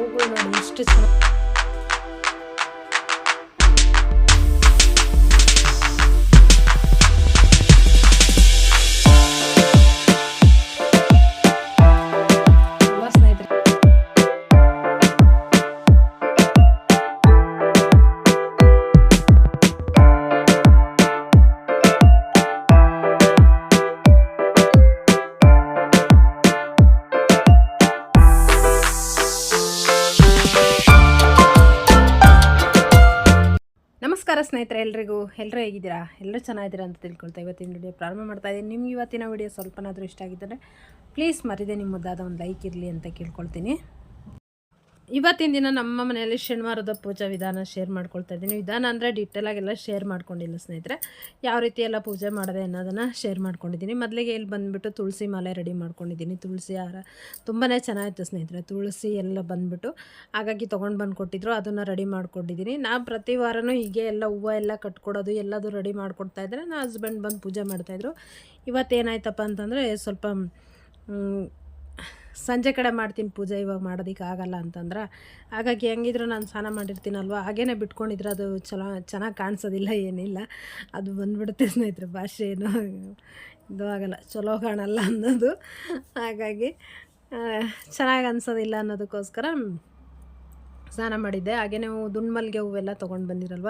ಹೂಗಳು ನೋಡಿ ಎಲ್ಲರೂ ಹೇಗಿದ್ದೀರಾ? ಎಲ್ಲರೂ ಚೆನ್ನಾಗಿದ್ದೀರಾ ಅಂತ ತಿಳ್ಕೊಳ್ತಾ ಇವತ್ತಿನ ವಿಡಿಯೋ ಪ್ರಾರಂಭ ಮಾಡ್ತಾ ಇದ್ದೀನಿ. ನಿಮ್ಗೆ ಇವತ್ತಿನ ವಿಡಿಯೋ ಸ್ವಲ್ಪನಾದರೂ ಇಷ್ಟ ಆಗಿದ್ದರೆ ಪ್ಲೀಸ್ ಮರಿದೆ ನಿಮ್ಮ ಮುದ್ದಾದ ಒಂದು ಲೈಕ್ ಇರಲಿ ಅಂತ ಕೇಳ್ಕೊಳ್ತೀನಿ. ಇವತ್ತಿನ ದಿನ ನಮ್ಮ ಮನೆಯಲ್ಲಿ ಶನಿವಾರದ ಪೂಜಾ ವಿಧಾನ ಶೇರ್ ಮಾಡ್ಕೊಳ್ತಾ ಇದ್ದೀನಿ. ವಿಧಾನ ಅಂದರೆ ಡೀಟೇಲಾಗೆಲ್ಲ ಶೇರ್ ಮಾಡ್ಕೊಂಡಿಲ್ಲ ಸ್ನೇಹಿತರೆ. ಯಾವ ರೀತಿ ಎಲ್ಲ ಪೂಜೆ ಮಾಡಿದೆ ಅನ್ನೋದನ್ನು ಶೇರ್ ಮಾಡ್ಕೊಂಡಿದ್ದೀನಿ. ಮೊದಲಿಗೆ ಇಲ್ಲಿ ಬಂದುಬಿಟ್ಟು ತುಳಸಿ ಮಾಲೆ ರೆಡಿ ಮಾಡ್ಕೊಂಡಿದ್ದೀನಿ. ತುಳಸಿ ಹಾರ ತುಂಬಾ ಚೆನ್ನಾಗಿತ್ತು ಸ್ನೇಹಿತರೆ. ತುಳಸಿ ಎಲ್ಲ ಬಂದುಬಿಟ್ಟು ಹಾಗಾಗಿ ತೊಗೊಂಡು ಬಂದು ಕೊಟ್ಟಿದ್ರು ಅದನ್ನು ರೆಡಿ ಮಾಡ್ಕೊಂಡಿದ್ದೀನಿ. ನಾನು ಪ್ರತಿ ವಾರನೂ ಹೀಗೆ ಎಲ್ಲ ಹೂವು ಎಲ್ಲ ಕಟ್ಕೊಡೋದು, ಎಲ್ಲದು ರೆಡಿ ಮಾಡ್ಕೊಡ್ತಾ ಇದ್ದರೆ ನನ್ನ ಹಸ್ಬೆಂಡ್ ಬಂದು ಪೂಜೆ ಮಾಡ್ತಾಯಿದ್ರು ಇವತ್ತೇನಾಯ್ತಪ್ಪ ಅಂತಂದರೆ ಸ್ವಲ್ಪ ಸಂಜೆ ಕಡೆ ಮಾಡ್ತೀನಿ ಪೂಜೆ, ಇವಾಗ ಮಾಡೋದಕ್ಕೆ ಆಗಲ್ಲ ಅಂತಂದ್ರೆ. ಹಾಗಾಗಿ ಹೆಂಗಿದ್ರು ನಾನು ಸ್ನಾನ ಮಾಡಿರ್ತೀನಲ್ವ? ಹಾಗೇನೆ ಬಿಟ್ಕೊಂಡಿದ್ರೆ ಅದು ಚಲೋ, ಚೆನ್ನಾಗಿ ಕಾಣಿಸೋದಿಲ್ಲ, ಏನಿಲ್ಲ. ಅದು ಬಂದ್ಬಿಡುತ್ತೆ ಸ್ನೇಹಿತರೆ, ಭಾಷೆ ಏನು ಇದು ಆಗಲ್ಲ, ಚಲೋ ಕಾಣಲ್ಲ ಅನ್ನೋದು. ಹಾಗಾಗಿ ಚೆನ್ನಾಗಿ ಅನ್ಸೋದಿಲ್ಲ ಅನ್ನೋದಕ್ಕೋಸ್ಕರ ಸ್ನಾನ ಮಾಡಿದ್ದೆ. ಹಾಗೆ ನಾವು ದುಂಡ್ಮಲ್ಗೆ ಹೂವೆಲ್ಲ ತೊಗೊಂಡು ಬಂದಿರಲ್ವ?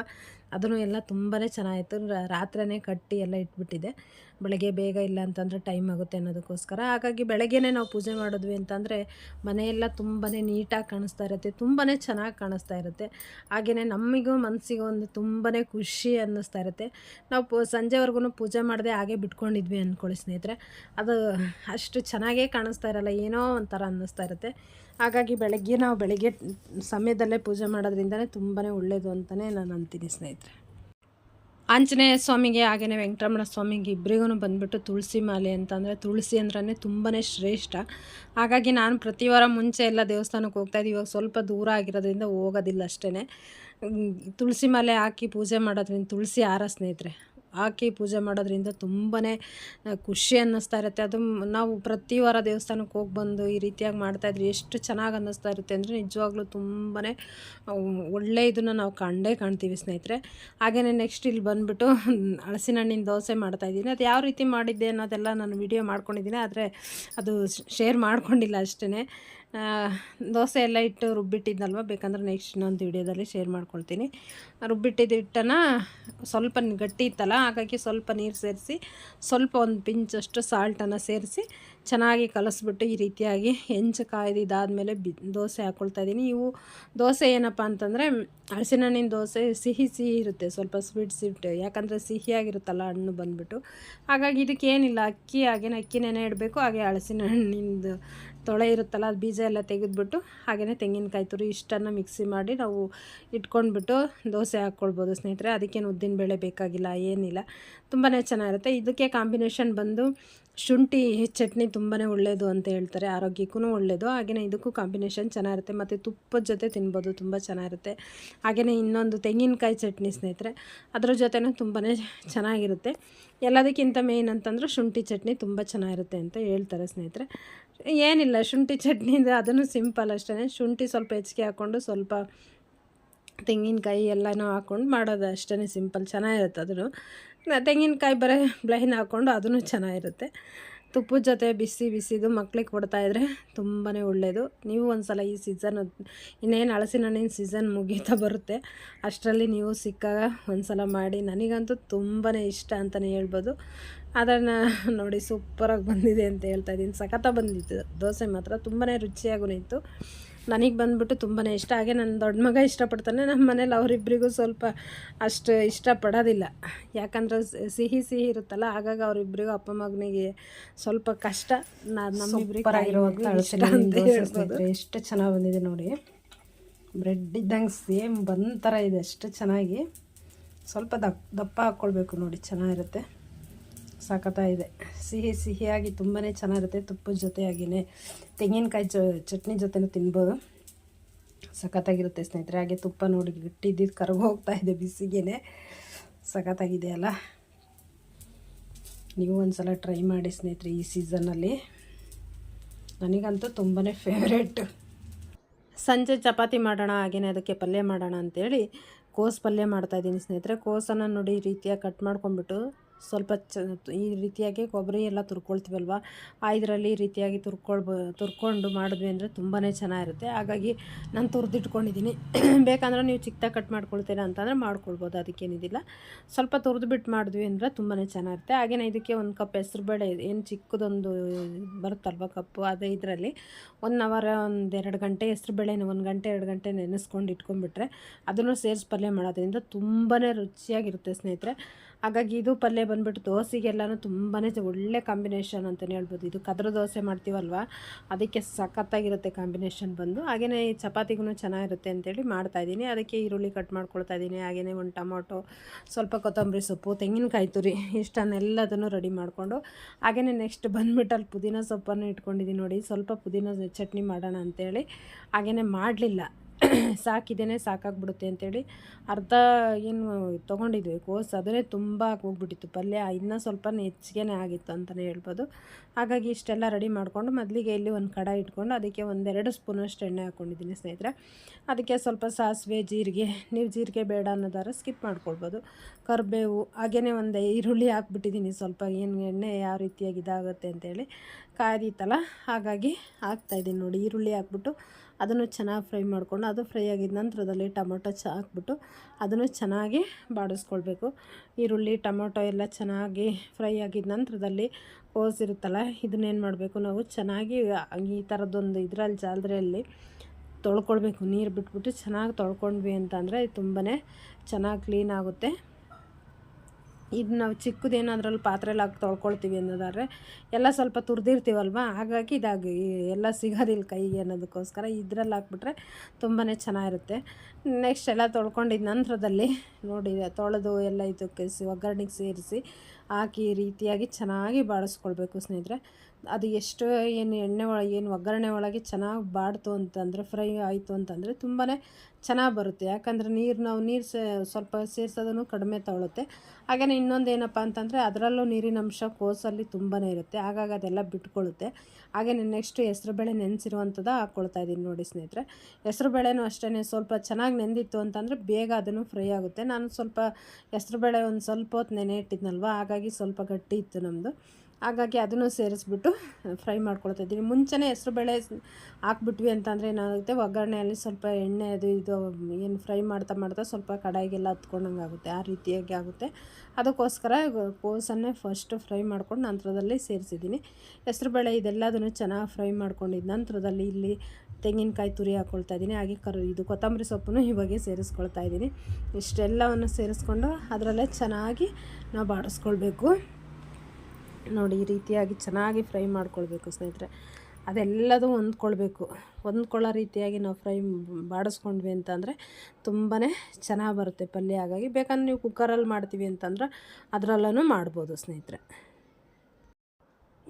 ಅದನ್ನು ಎಲ್ಲ ತುಂಬಾ ಚೆನ್ನಾಗಿತ್ತು. ರಾತ್ರಿನೇ ಕಟ್ಟಿ ಎಲ್ಲ ಇಟ್ಬಿಟ್ಟಿದೆ ಬೆಳಗ್ಗೆ ಬೇಗ ಇಲ್ಲ ಅಂತಂದರೆ ಟೈಮ್ ಆಗುತ್ತೆ ಅನ್ನೋದಕ್ಕೋಸ್ಕರ. ಹಾಗಾಗಿ ಬೆಳಗ್ಗೆನೇ ನಾವು ಪೂಜೆ ಮಾಡಿದ್ವಿ ಅಂತಂದರೆ ಮನೆಯೆಲ್ಲ ತುಂಬಾ ನೀಟಾಗಿ ಕಾಣಿಸ್ತಾ ಇರುತ್ತೆ. ತುಂಬಾ ಚೆನ್ನಾಗಿ ಕಾಣಿಸ್ತಾ ಇರುತ್ತೆ. ಹಾಗೆಯೇ ನಮಗೂ ಮನಸ್ಸಿಗೂ ಒಂದು ತುಂಬಾ ಖುಷಿ ಅನ್ನಿಸ್ತಾ ಇರುತ್ತೆ. ನಾವು ಪೂ, ಸಂಜೆವರೆಗೂ ಪೂಜೆ ಮಾಡದೆ ಹಾಗೆ ಬಿಟ್ಕೊಂಡಿದ್ವಿ ಅಂದ್ಕೊಳ್ಳಿ ಸ್ನೇಹಿತರೆ. ಅದು ಅಷ್ಟು ಚೆನ್ನಾಗೇ ಕಾಣಿಸ್ತಾ ಇರಲ್ಲ. ಏನೋ ಒಂಥರ ಅನ್ನಿಸ್ತಾ ಇರುತ್ತೆ. ಹಾಗಾಗಿ ಬೆಳಗ್ಗೆ ನಾವು ಬೆಳಗ್ಗೆ ಸಮಯದಲ್ಲೇ ಪೂಜೆ ಮಾಡೋದ್ರಿಂದನೇ ತುಂಬಾ ಒಳ್ಳೆಯದು ಅಂತಲೇ ನಾನು ಅಂತೀನಿ ಸ್ನೇಹಿತರೆ. ಆಂಜನೇಯ ಸ್ವಾಮಿಗೆ ಹಾಗೆಯೇ ವೆಂಕಟರಮಣ ಸ್ವಾಮಿಗೆ ಇಬ್ಬರಿಗೂ ಬಂದುಬಿಟ್ಟು ತುಳಸಿ ಮಾಲೆ ಅಂತಂದರೆ ತುಳಸಿ ಅಂದ್ರೆ ತುಂಬಾ ಶ್ರೇಷ್ಠ. ಹಾಗಾಗಿ ನಾನು ಪ್ರತಿ ವಾರ ಮುಂಚೆ ಎಲ್ಲ ದೇವಸ್ಥಾನಕ್ಕೆ ಹೋಗ್ತಾಯಿದ್ದೆ ಇವಾಗ ಸ್ವಲ್ಪ ದೂರ ಆಗಿರೋದ್ರಿಂದ ಹೋಗೋದಿಲ್ಲ ಅಷ್ಟೇ ತುಳಸಿ ಮಾಲೆ ಹಾಕಿ ಪೂಜೆ ಮಾಡೋದ್ರಿಂದ ತುಳಸಿ ಆರ ಸ್ನೇಹಿತರೆ. ಹಾಕಿ ಪೂಜೆ ಮಾಡೋದ್ರಿಂದ ತುಂಬಾ ಖುಷಿ ಅನ್ನಿಸ್ತಾ ಇರುತ್ತೆ. ಅದು ನಾವು ಪ್ರತಿ ವಾರ ದೇವಸ್ಥಾನಕ್ಕೆ ಹೋಗಿ ಬಂದು ಈ ರೀತಿಯಾಗಿ ಮಾಡ್ತಾಯಿದ್ರೆ ಎಷ್ಟು ಚೆನ್ನಾಗಿ ಅನ್ನಿಸ್ತಾ ಇರುತ್ತೆ ಅಂದರೆ ನಿಜವಾಗ್ಲೂ ತುಂಬಾ ಒಳ್ಳೆ ಇದನ್ನು ನಾವು ಕಂಡೇ ಕಾಣ್ತೀವಿ ಸ್ನೇಹಿತರೆ. ಹಾಗೆಯೇ ನೆಕ್ಸ್ಟ್ ಇಲ್ಲಿ ಬಂದುಬಿಟ್ಟು ಹಳಸಿನ ಹಣ್ಣಿನ ದೋಸೆ ಮಾಡ್ತಾಯಿದ್ದೀನಿ ಅದು ಯಾವ ರೀತಿ ಮಾಡಿದ್ದೆ ಅನ್ನೋದೆಲ್ಲ ನಾನು ವಿಡಿಯೋ ಮಾಡ್ಕೊಂಡಿದ್ದೀನಿ. ಆದರೆ ಅದು ಶೇರ್ ಮಾಡ್ಕೊಂಡಿಲ್ಲ ಅಷ್ಟೇ ದೋಸೆ ಎಲ್ಲ ಇಟ್ಟು ರುಬ್ಬಿಟ್ಟಿದ್ದಲ್ವ ಬೇಕಂದ್ರೆ ನೆಕ್ಸ್ಟ್ ಇನ್ನೊಂದು ವಿಡಿಯೋದಲ್ಲಿ ಶೇರ್ ಮಾಡ್ಕೊಳ್ತೀನಿ. ರುಬ್ಬಿಟ್ಟಿದ್ದ ಹಿಟ್ಟನ್ನು ಸ್ವಲ್ಪ ಗಟ್ಟಿ ಇತ್ತಲ್ಲ, ಹಾಗಾಗಿ ಸ್ವಲ್ಪ ನೀರು ಸೇರಿಸಿ, ಸ್ವಲ್ಪ ಒಂದು ಪಿಂಚಷ್ಟು ಸಾಲ್ಟನ್ನು ಸೇರಿಸಿ, ಚೆನ್ನಾಗಿ ಕಲಸ್ಬಿಟ್ಟು ಈ ರೀತಿಯಾಗಿ ಹೆಂಚು ಕಾಯ್ದಿದ್ದಾದಮೇಲೆ ಬಿ, ದೋಸೆ ಹಾಕ್ಕೊಳ್ತಾ ಇದ್ದೀನಿ. ಇವು ದೋಸೆ ಏನಪ್ಪ ಅಂತಂದರೆ ಹಣ್ಣಿನ ದೋಸೆ ಸಿಹಿ ಸಿಹಿ ಇರುತ್ತೆ, ಸ್ವಲ್ಪ ಸ್ವೀಟ್ ಸ್ವೀಟ್ ಯಾಕಂದರೆ ಸಿಹಿಯಾಗಿರುತ್ತಲ್ಲ ಹಣ್ಣು ಬಂದುಬಿಟ್ಟು. ಹಾಗಾಗಿ ಇದಕ್ಕೇನಿಲ್ಲ ಅಕ್ಕಿ, ಹಾಗೇನೆ ಅಕ್ಕಿ ನೆನೆ ಇಡಬೇಕು, ಹಾಗೆ ಹಳಸಿನ ಹಣ್ಣಿಂದು ತೊಳೆ ಇರುತ್ತಲ್ಲ, ಅದು ಬೀಜ ಎಲ್ಲ ತೆಗೆದುಬಿಟ್ಟು ಹಾಗೆಯೇ ತೆಂಗಿನಕಾಯಿ ತುರಿ ಇಷ್ಟನ್ನು ಮಿಕ್ಸಿ ಮಾಡಿ ನಾವು ಇಟ್ಕೊಂಡ್ಬಿಟ್ಟು ದೋಸೆ ಹಾಕ್ಕೊಳ್ಬೋದು ಸ್ನೇಹಿತರೆ. ಅದಕ್ಕೇನು ಉದ್ದಿನ ಬೇಳೆ ಬೇಕಾಗಿಲ್ಲ, ಏನಿಲ್ಲ. ತುಂಬಾ ಚೆನ್ನಾಗಿರುತ್ತೆ. ಇದಕ್ಕೆ ಕಾಂಬಿನೇಷನ್ ಬಂದು ಶುಂಠಿ, ಚಟ್ನಿ ತುಂಬಾ ಒಳ್ಳೆಯದು ಅಂತ ಹೇಳ್ತಾರೆ. ಆರೋಗ್ಯಕ್ಕೂ ಒಳ್ಳೆಯದು ಹಾಗೆಯೇ ಇದಕ್ಕೂ ಕಾಂಬಿನೇಷನ್ ಚೆನ್ನಾಗಿರುತ್ತೆ. ಮತ್ತು ತುಪ್ಪದ ಜೊತೆ ತಿನ್ಬೋದು, ತುಂಬ ಚೆನ್ನಾಗಿರುತ್ತೆ. ಹಾಗೆಯೇ ಇನ್ನೊಂದು ತೆಂಗಿನಕಾಯಿ ಚಟ್ನಿ ಸ್ನೇಹಿತರೆ. ಅದರ ಜೊತೆನೂ ತುಂಬಾ ಚೆನ್ನಾಗಿರುತ್ತೆ. ಎಲ್ಲದಕ್ಕಿಂತ ಮೇಯ್ನ್ ಅಂತಂದ್ರೆ ಶುಂಠಿ ಚಟ್ನಿ ತುಂಬ ಚೆನ್ನಾಗಿರುತ್ತೆ ಅಂತ ಹೇಳ್ತಾರೆ ಸ್ನೇಹಿತರೆ. ಏನಿಲ್ಲ, ಶುಂಠಿ ಚಟ್ನಿಯಿಂದ ಅದನ್ನು ಸಿಂಪಲ್ ಅಷ್ಟೇ ಶುಂಠಿ ಸ್ವಲ್ಪ ಹೆಚ್ಚಿಗೆ ಹಾಕ್ಕೊಂಡು ಸ್ವಲ್ಪ ತೆಂಗಿನಕಾಯಿ ಎಲ್ಲನೂ ಹಾಕ್ಕೊಂಡು ಮಾಡೋದು ಅಷ್ಟೇ ಸಿಂಪಲ್, ಚೆನ್ನಾಗಿರುತ್ತೆ ಅದನ್ನು. ತೆಂಗಿನಕಾಯಿ ಬರೀ ಬ್ಲೈನ್ ಹಾಕ್ಕೊಂಡು ಅದನ್ನು ಚೆನ್ನಾಗಿರುತ್ತೆ. ತುಪ್ಪದ ಜೊತೆ ಬಿಸಿ ಬಿಸಿದು ಮಕ್ಳಿಗೆ ಕೊಡ್ತಾಯಿದ್ರೆ ತುಂಬಾ ಒಳ್ಳೆಯದು ನೀವು ಒಂದು ಸಲ ಈ ಸೀಸನ್ ಇನ್ನೇನು ಹಳಸಿನ ಹಣ್ಣಿನ ಸೀಸನ್ ಮುಗೀತಾ ಬರುತ್ತೆ. ಅಷ್ಟರಲ್ಲಿ ನೀವು ಸಿಕ್ಕಾಗ ಒಂದು ಸಲ ಮಾಡಿ. ನನಗಂತೂ ತುಂಬಾ ಇಷ್ಟ ಅಂತಲೇ ಹೇಳ್ಬೋದು. ಅದನ್ನು ನೋಡಿ ಸೂಪರಾಗಿ ಬಂದಿದೆ ಅಂತ ಹೇಳ್ತಾ ಇದ್ದೀನಿ. ಸಖತ್ತಾಗಿ ಬಂದಿತ್ತು. ದೋಸೆ ಮಾತ್ರ ತುಂಬಾ ರುಚಿಯಾಗೂ ಇತ್ತು ನನಗೆ ಬಂದ್ಬಿಟ್ಟು ತುಂಬಾ ಇಷ್ಟ. ಹಾಗೆ ನನ್ನ ದೊಡ್ಡ ಮಗ ಇಷ್ಟಪಡ್ತಾನೆ ನಮ್ಮ ಮನೇಲಿ ಅವರಿಬ್ಬರಿಗೂ ಸ್ವಲ್ಪ ಅಷ್ಟು ಇಷ್ಟಪಡೋದಿಲ್ಲ. ಯಾಕಂದ್ರೆ ಸಿಹಿ ಸಿಹಿ ಇರುತ್ತಲ್ಲ ಹಾಗಾಗಿ ಅವರಿಬ್ಬರಿಗೂ ಅಪ್ಪ ಮಗನಿಗೆ ಸ್ವಲ್ಪ ಕಷ್ಟ. ನಾನು ನಮ್ಮಿಬ್ಬರಿಗೆ ಎಷ್ಟು ಚೆನ್ನಾಗಿ ಬಂದಿದೆ ನೋಡಿ. ಬ್ರೆಡ್ ಇದ್ದಂಗೆ ಸೇಮ್ ಬಂದ ಥರ ಇದೆ ಅಷ್ಟು ಚೆನ್ನಾಗಿ. ಸ್ವಲ್ಪ ದಪ್ಪ ದಪ್ಪ ಹಾಕ್ಕೊಳ್ಬೇಕು ನೋಡಿ ಚೆನ್ನಾಗಿರುತ್ತೆ. ಸಖತ್ತಾಗಿದೆ ಸಿಹಿ, ಸಿಹಿಯಾಗಿ ತುಂಬಾ ಚೆನ್ನಾಗಿರುತ್ತೆ, ತುಪ್ಪದ ಜೊತೆಯಾಗಿಯೇ ತೆಂಗಿನಕಾಯಿ ಚಟ್ನಿ ಜೊತೆನೂ ತಿನ್ಬೋದು. ಸಖತ್ತಾಗಿರುತ್ತೆ ಸ್ನೇಹಿತರೆ, ಹಾಗೆ ತುಪ್ಪ ನೋಡಿ ಗಟ್ಟಿದ್ದಿದ್ದು ಕರಗೋಗ್ತಾ ಇದೆ ಬಿಸಿಗೆನೆ. ಸಖತ್ತಾಗಿದೆ ಅಲ್ಲ? ನೀವು ಒಂದು ಸಲ ಟ್ರೈ ಮಾಡಿ ಸ್ನೇಹಿತರೆ ಈ ಸೀಸನ್ನಲ್ಲಿ. ನನಗಂತೂ ತುಂಬಾ ಫೇವ್ರೇಟ್. ಸಂಜೆ ಚಪಾತಿ ಮಾಡೋಣ ಹಾಗೆಯೇ ಅದಕ್ಕೆ ಪಲ್ಯ ಮಾಡೋಣ ಅಂತೇಳಿ ಕೋಸು ಪಲ್ಯ ಮಾಡ್ತಾಯಿದ್ದೀನಿ ಸ್ನೇಹಿತರೆ. ಕೋಸನ್ನು ನೋಡಿ ಈ ರೀತಿಯಾಗಿ ಕಟ್ ಮಾಡ್ಕೊಂಬಿಟ್ಟು ಸ್ವಲ್ಪ ಚ, ಈ ರೀತಿಯಾಗಿ ಕೊಬ್ಬರಿ ಎಲ್ಲ ತುರ್ಕೊಳ್ತೀವಲ್ವ? ಆ ಇದರಲ್ಲಿ ಈ ರೀತಿಯಾಗಿ ತುರ್ಕೊಳ್ಬ, ತುರ್ಕೊಂಡು ಮಾಡಿದ್ವಿ ಅಂದರೆ ತುಂಬಾ ಚೆನ್ನಾಗಿರುತ್ತೆ. ಹಾಗಾಗಿ ನಾನು ತುರಿದಿಟ್ಕೊಂಡಿದ್ದೀನಿ ಬೇಕಂದ್ರೆ ನೀವು ಚಿಕ್ಕದಾಗಿ ಕಟ್ ಮಾಡ್ಕೊಳ್ತೀರಾ ಅಂತಂದರೆ ಮಾಡ್ಕೊಳ್ಬೋದು, ಅದಕ್ಕೇನಿದಿಲ್ಲ. ಸ್ವಲ್ಪ ತುರಿದು ಬಿಟ್ಟು ಮಾಡಿದ್ವಿ ಅಂದರೆ ತುಂಬಾ ಚೆನ್ನಾಗಿರುತ್ತೆ. ಹಾಗೆಯೇ ಇದಕ್ಕೆ ಒಂದು ಕಪ್ ಹೆಸ್ರು ಬೇಳೆ, ಏನು ಚಿಕ್ಕದೊಂದು ಬರುತ್ತಲ್ವ ಕಪ್ಪು, ಅದೇ ಇದರಲ್ಲಿ ಒನ್ ಅವರ್ ಒಂದು ಎರಡು ಗಂಟೆ ಹೆಸ್ರು ಬೇಳೆನ ಒಂದು ಗಂಟೆ, ಎರಡು ಗಂಟೆ ನೆನೆಸ್ಕೊಂಡು ಇಟ್ಕೊಂಡ್ಬಿಟ್ರೆ ಅದನ್ನು ಸೇರಿಸಿ ಪಲ್ಯ ಮಾಡೋದ್ರಿಂದ ತುಂಬಾ ರುಚಿಯಾಗಿರುತ್ತೆ ಸ್ನೇಹಿತರೆ. ಹಾಗಾಗಿ ಇದು ಪಲ್ಯ ಬಂದ್ಬಿಟ್ಟು ದೋಸೆಗೆಲ್ಲನೂ ತುಂಬಾ ಒಳ್ಳೆ ಕಾಂಬಿನೇಷನ್ ಅಂತಲೇ ಹೇಳ್ಬೋದು. ಇದು ಕದ್ರ ದೋಸೆ ಮಾಡ್ತೀವಲ್ವ? ಅದಕ್ಕೆ ಸಖತ್ತಾಗಿರುತ್ತೆ ಕಾಂಬಿನೇಷನ್ ಬಂದು. ಹಾಗೆಯೇ ಈ ಚಪಾತಿಗೂ ಚೆನ್ನಾಗಿರುತ್ತೆ ಅಂತೇಳಿ ಮಾಡ್ತಾಯಿದ್ದೀನಿ ಅದಕ್ಕೆ ಈರುಳ್ಳಿ ಕಟ್ ಮಾಡ್ಕೊಳ್ತಾ ಇದ್ದೀನಿ. ಹಾಗೆಯೇ ಒಂದು ಟೊಮೊಟೊ, ಸ್ವಲ್ಪ ಕೊತ್ತಂಬರಿ ಸೊಪ್ಪು, ತೆಂಗಿನಕಾಯಿ ತುರಿ ಇಷ್ಟನ್ನೆಲ್ಲದನ್ನು ರೆಡಿ ಮಾಡಿಕೊಂಡು ಹಾಗೆಯೇ ನೆಕ್ಸ್ಟ್ ಬಂದುಬಿಟ್ಟು ಅಲ್ಲಿ ಪುದೀನ ಸೊಪ್ಪನ್ನು ಇಟ್ಕೊಂಡಿದ್ದೀನಿ ನೋಡಿ. ಸ್ವಲ್ಪ ಪುದೀನ ಚಟ್ನಿ ಮಾಡೋಣ ಅಂತೇಳಿ. ಹಾಗೆಯೇ ಮಾಡಲಿಲ್ಲ. ಸಾಕಿದ್ದೇನೆ, ಸಾಕಾಗ್ಬಿಡುತ್ತೆ ಅಂತೇಳಿ ಅರ್ಧ ಏನು ತೊಗೊಂಡಿದ್ವಿ ಕೋಸು ಅದನ್ನೇ ತುಂಬ ಹೋಗ್ಬಿಟ್ಟಿತ್ತು ಪಲ್ಯ ಇನ್ನೂ ಸ್ವಲ್ಪ ಹೆಚ್ಚಿಗೆ ಆಗಿತ್ತು ಅಂತಲೇ ಹೇಳ್ಬೋದು. ಹಾಗಾಗಿ ಇಷ್ಟೆಲ್ಲ ರೆಡಿ ಮಾಡಿಕೊಂಡು ಮೊದಲಿಗೆ ಇಲ್ಲಿ ಒಂದು ಕಡಾಯಿ ಇಟ್ಕೊಂಡು ಅದಕ್ಕೆ ಒಂದೆರಡು ಸ್ಪೂನಷ್ಟು ಎಣ್ಣೆ ಹಾಕ್ಕೊಂಡಿದ್ದೀನಿ ಸ್ನೇಹಿತರೆ. ಅದಕ್ಕೆ ಸ್ವಲ್ಪ ಸಾಸಿವೆ, ಜೀರಿಗೆ. ನೀವು ಜೀರಿಗೆ ಬೇಡ ಅನ್ನೋದಾದ್ರೆ ಸ್ಕಿಪ್ ಮಾಡ್ಕೊಳ್ಬೋದು. ಕರಿಬೇವು ಹಾಗೆಯೇ ಒಂದು ಈರುಳ್ಳಿ ಹಾಕ್ಬಿಟ್ಟಿದ್ದೀನಿ ಸ್ವಲ್ಪ ಏನು ಎಣ್ಣೆ ಯಾವ ರೀತಿಯಾಗಿ ಇದಾಗುತ್ತೆ ಅಂತೇಳಿ. ಕಾಯ್ದಿತ್ತಲ್ಲ, ಹಾಗಾಗಿ ಹಾಕ್ತಾಯಿದ್ದೀನಿ ನೋಡಿ. ಈರುಳ್ಳಿ ಹಾಕ್ಬಿಟ್ಟು ಅದನ್ನು ಚೆನ್ನಾಗಿ ಫ್ರೈ ಮಾಡಿಕೊಂಡು ಅದು ಫ್ರೈ ಆಗಿದ ನಂತರದಲ್ಲಿ ಟೊಮೊಟೊ ಚ ಹಾಕ್ಬಿಟ್ಟು ಅದನ್ನು ಚೆನ್ನಾಗಿ ಬಾಡಿಸ್ಕೊಳ್ಬೇಕು. ಈರುಳ್ಳಿ, ಟೊಮೊಟೊ ಎಲ್ಲ ಚೆನ್ನಾಗಿ ಫ್ರೈ ಆಗಿದ ನಂತರದಲ್ಲಿ ಕೋಸಿರುತ್ತಲ್ಲ ಇದನ್ನೇನು ಮಾಡಬೇಕು ನಾವು ಚೆನ್ನಾಗಿ ಈ ಥರದ್ದೊಂದು ಇದರಲ್ಲಿ ಜಾಲದ್ರಲ್ಲಿ ತೊಳ್ಕೊಳ್ಬೇಕು. ನೀರು ಬಿಟ್ಬಿಟ್ಟು ಚೆನ್ನಾಗಿ ತೊಳ್ಕೊಂಡ್ವಿ ಅಂತಂದರೆ ತುಂಬಾ ಚೆನ್ನಾಗಿ ಕ್ಲೀನ್ ಆಗುತ್ತೆ. ಇದು ನಾವು ಚಿಕ್ಕದು ಅದರಲ್ಲಿ ಪಾತ್ರೆಯಲ್ಲಿ ಹಾಕಿ ತೊಳ್ಕೊಳ್ತೀವಿ ಅನ್ನೋದಾದ್ರೆ ಎಲ್ಲ ಸ್ವಲ್ಪ ತುರಿದಿರ್ತೀವಲ್ವ? ಹಾಗಾಗಿ ಇದಾಗಿ ಎಲ್ಲ ಸಿಗೋದಿಲ್ಲ ಕೈಗೆ ಅನ್ನೋದಕ್ಕೋಸ್ಕರ. ಇದ್ರಲ್ಲಿ ಹಾಕ್ಬಿಟ್ರೆ ತುಂಬಾ ಚೆನ್ನಾಗಿರುತ್ತೆ. ನೆಕ್ಸ್ಟ್ ಎಲ್ಲ ತೊಳ್ಕೊಂಡಿದ್ದ ನಂತರದಲ್ಲಿ ನೋಡಿ, ತೊಳೆದು ಎಲ್ಲ ಇದಕ್ಕೆ ಒಗ್ಗರಣೆಗೆ ಸೇರಿಸಿ ಹಾಕಿ ರೀತಿಯಾಗಿ ಚೆನ್ನಾಗಿ ಬಾಡಿಸ್ಕೊಳ್ಬೇಕು ಸ್ನೇಹಿತರೆ. ಅದು ಎಷ್ಟು ಏನು ಎಣ್ಣೆ ಒಳಗೆ, ಏನು ಒಗ್ಗರಣೆ ಒಳಗೆ ಚೆನ್ನಾಗಿ ಬಾಡ್ತು ಅಂತಂದರೆ, ಫ್ರೈ ಆಯಿತು ಅಂತಂದರೆ ತುಂಬಾ ಚೆನ್ನಾಗಿ ಬರುತ್ತೆ. ಯಾಕಂದರೆ ನೀರು, ನಾವು ನೀರು ಸ್ವಲ್ಪ ಸೇರಿಸೋದನ್ನು ಕಡಿಮೆ ತಗೊಳುತ್ತೆ. ಹಾಗೆಯೇ ಇನ್ನೊಂದು ಏನಪ್ಪ ಅಂತಂದರೆ, ಅದರಲ್ಲೂ ನೀರಿನ ಅಂಶ ಕೋಸಲ್ಲಿ ತುಂಬಾ ಇರುತ್ತೆ. ಹಾಗಾಗಿ ಅದೆಲ್ಲ ಬಿಟ್ಕೊಳ್ಳುತ್ತೆ ಹಾಗೆಯೇ ನೆಕ್ಸ್ಟು ಹೆಸ್ರುಬೇಳೆ ನೆನೆಸಿರುವಂಥದ್ದು ಹಾಕ್ಕೊಳ್ತಾ ಇದ್ದೀನಿ ನೋಡಿ ಸ್ನೇಹಿತರೆ. ಹೆಸ್ರುಬೇಳೆನೂ ಅಷ್ಟೇ ಸ್ವಲ್ಪ ಚೆನ್ನಾಗಿ ನೆಂದಿತ್ತು ಅಂತಂದರೆ ಬೇಗ ಅದನ್ನು ಫ್ರೈ ಆಗುತ್ತೆ. ನಾನು ಸ್ವಲ್ಪ ಹೆಸ್ರುಬೇಳೆ ಒಂದು ಸ್ವಲ್ಪ ಹೊತ್ತು ನೆನೆ ಇಟ್ಟಿದ್ನಲ್ವ, ಹಾಗಾಗಿ ಸ್ವಲ್ಪ ಗಟ್ಟಿ ಇತ್ತು ನಮ್ಮದು ಹಾಗಾಗಿ ಅದನ್ನು ಸೇರಿಸ್ಬಿಟ್ಟು ಫ್ರೈ ಮಾಡ್ಕೊಳ್ತಾ ಇದ್ದೀನಿ. ಮುಂಚೆನೇ ಹೆಸರುಬೇಳೆ ಹಾಕ್ಬಿಟ್ವಿ ಅಂತಂದರೆ ಏನಾಗುತ್ತೆ, ಒಗ್ಗರಣೆಯಲ್ಲಿ ಸ್ವಲ್ಪ ಎಣ್ಣೆ ಅದು ಇದು ಏನು ಫ್ರೈ ಮಾಡ್ತಾ ಮಾಡ್ತಾ ಸ್ವಲ್ಪ ಕಡಾಯಿಗೆಲ್ಲ ಹತ್ಕೊಂಡಂಗೆ ಆಗುತ್ತೆ, ಆ ರೀತಿಯಾಗಿ ಆಗುತ್ತೆ. ಅದಕ್ಕೋಸ್ಕರ ಕೋಸನ್ನೇ ಫಸ್ಟು ಫ್ರೈ ಮಾಡ್ಕೊಂಡು ನಂತರದಲ್ಲಿ ಸೇರಿಸಿದ್ದೀನಿ. ಹೆಸರುಬೇಳೆ ಇದೆಲ್ಲದನ್ನು ಚೆನ್ನಾಗಿ ಫ್ರೈ ಮಾಡ್ಕೊಂಡಿದ್ದ ನಂತರದಲ್ಲಿ ಇಲ್ಲಿ ತೆಂಗಿನಕಾಯಿ ತುರಿ ಹಾಕ್ಕೊಳ್ತಾ ಇದ್ದೀನಿ. ಹಾಗೆ ಕರು, ಇದು ಕೊತ್ತಂಬರಿ ಸೊಪ್ಪನ್ನು ಇವಾಗೆ ಸೇರಿಸ್ಕೊಳ್ತಾ ಇದ್ದೀನಿ. ಇಷ್ಟೆಲ್ಲವನ್ನು ಸೇರಿಸ್ಕೊಂಡು ಅದರಲ್ಲೇ ಚೆನ್ನಾಗಿ ನಾವು ಬಾಡಿಸ್ಕೊಳ್ಬೇಕು. ನೋಡಿ ಈ ರೀತಿಯಾಗಿ ಚೆನ್ನಾಗಿ ಫ್ರೈ ಮಾಡ್ಕೊಳ್ಬೇಕು ಸ್ನೇಹಿತರೆ. ಅದೆಲ್ಲದೂ ಹೊಂದ್ಕೊಳ್ಬೇಕು. ಹೊಂದ್ಕೊಳ್ಳೋ ರೀತಿಯಾಗಿ ನಾವು ಫ್ರೈ ಬಾಡಿಸ್ಕೊಂಡ್ವಿ ಅಂತಂದರೆ ತುಂಬಾ ಚೆನ್ನಾಗಿ ಬರುತ್ತೆ ಪಲ್ಯ. ಹಾಗಾಗಿ ಬೇಕಂದ್ರೆ ನೀವು ಕುಕ್ಕರಲ್ಲಿ ಮಾಡ್ತೀವಿ ಅಂತಂದ್ರೆ ಅದರಲ್ಲೂ ಮಾಡ್ಬೋದು ಸ್ನೇಹಿತರೆ.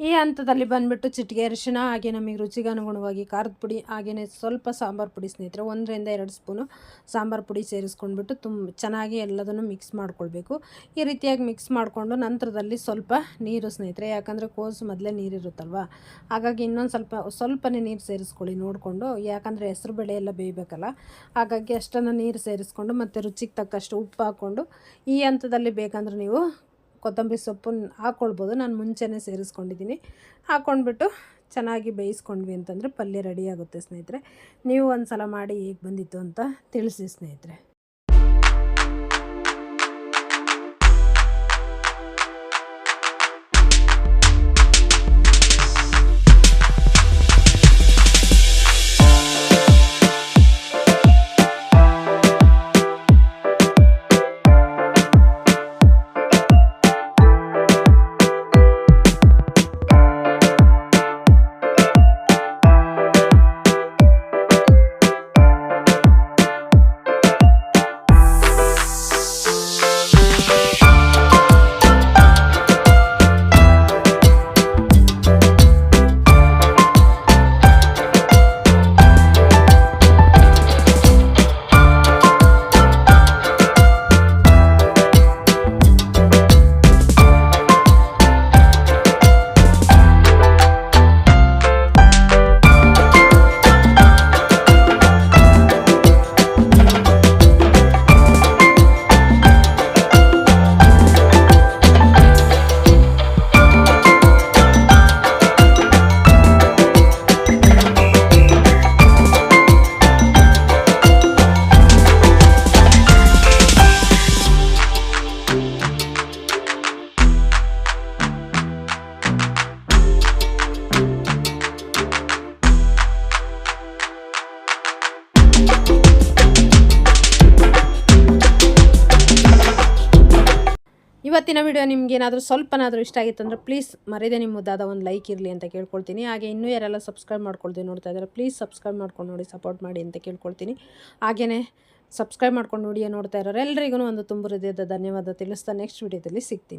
ಈ ಹಂತದಲ್ಲಿ ಬಂದುಬಿಟ್ಟು ಚಿಟಿಕೆ ಅರಿಶಿನ ಹಾಗೆ ನಮಗೆ ರುಚಿಗೆ ಅನುಗುಣವಾಗಿ ಖಾರದ ಪುಡಿ ಹಾಗೆಯೇ ಸ್ವಲ್ಪ ಸಾಂಬಾರು ಪುಡಿ ಸ್ನೇಹಿತರೆ, ಒಂದರಿಂದ ಎರಡು ಸ್ಪೂನು ಸಾಂಬಾರು ಪುಡಿ ಸೇರಿಸ್ಕೊಂಡ್ಬಿಟ್ಟು ತುಂಬ ಚೆನ್ನಾಗಿ ಎಲ್ಲದನ್ನು ಮಿಕ್ಸ್ ಮಾಡ್ಕೊಳ್ಬೇಕು. ಈ ರೀತಿಯಾಗಿ ಮಿಕ್ಸ್ ಮಾಡಿಕೊಂಡು ನಂತರದಲ್ಲಿ ಸ್ವಲ್ಪ ನೀರು ಸ್ನೇಹಿತರೆ, ಯಾಕಂದರೆ ಕೋಸು ಮೊದಲೇ ನೀರಿರುತ್ತಲ್ವ? ಹಾಗಾಗಿ ಇನ್ನೊಂದು ಸ್ವಲ್ಪ, ಸ್ವಲ್ಪನೇ ನೀರು ಸೇರಿಸ್ಕೊಳ್ಳಿ ನೋಡಿಕೊಂಡು, ಯಾಕಂದರೆ ಹೆಸರು ಬೇಳೆ ಎಲ್ಲ ಬೇಯಬೇಕಲ್ಲ? ಹಾಗಾಗಿ ಅಷ್ಟನ್ನು ನೀರು ಸೇರಿಸ್ಕೊಂಡು ಮತ್ತು ರುಚಿಗೆ ತಕ್ಕಷ್ಟು ಉಪ್ಪು ಹಾಕ್ಕೊಂಡು ಈ ಹಂತದಲ್ಲಿ ಬೇಕಂದ್ರೆ ನೀವು ಕೊತ್ತಂಬರಿ ಸೊಪ್ಪನ್ನು ಹಾಕ್ಕೊಳ್ಬೋದು ನಾನು ಮುಂಚೆನೇ ಸೇರಿಸ್ಕೊಂಡಿದ್ದೀನಿ. ಹಾಕ್ಕೊಂಡ್ಬಿಟ್ಟು ಚೆನ್ನಾಗಿ ಬೇಯಿಸ್ಕೊಂಡ್ವಿ ಅಂತಂದರೆ ಪಲ್ಯ ರೆಡಿಯಾಗುತ್ತೆ ಸ್ನೇಹಿತರೆ. ನೀವು ಒಂದು ಸಲ ಮಾಡಿ ಹೇಗೆ ಬಂದಿತ್ತು ಅಂತ ತಿಳಿಸಿ ಸ್ನೇಹಿತರೆ. ಇವತ್ತಿನ ವಿಡಿಯೋ ನಿಮ್ಗೆ ಏನಾದರೂ ಸ್ವಲ್ಪನಾದರೂ ಇಷ್ಟ ಆಗಿತ್ತು ಅಂದರೆ ಪ್ಲೀಸ್ ಮರೆಯದೆ ನಿಮ್ಮ ಮುದ್ದಾದ ಒಂದು ಲೈಕ್ ಇರಲಿ ಅಂತ ಕೇಳ್ಕೊಳ್ತೀನಿ. ಹಾಗೆ ಇನ್ನೂ ಯಾರೆಲ್ಲ ಸಬ್ಸ್ಕ್ರೈಬ್ ಮಾಡ್ಕೊಳ್ತೀವಿ ನೋಡ್ತಾ ಇದ್ದಾರೆ ಪ್ಲೀಸ್ ಸಬ್ಸ್ಕ್ರೈಬ್ ಮಾಡ್ಕೊಂಡು ನೋಡಿ ಸಪೋರ್ಟ್ ಮಾಡಿ ಅಂತ ಕೇಳ್ಕೊಳ್ತೀನಿ. ಹಾಗೆಯೇ ಸಬ್ಸ್ಕ್ರೈಬ್ ಮಾಡ್ಕೊಂಡು ನೋಡಿ ನೋಡ್ತಾ ಇರೋರು ಎಲ್ಲರಿಗೂ ಒಂದು ತುಂಬ ಹೃದಯದ ಧನ್ಯವಾದ ತಿಳಿಸ್ತಾ ನೆಕ್ಸ್ಟ್ ವಿಡಿಯೋದಲ್ಲಿ ಸಿಗ್ತೀನಿ.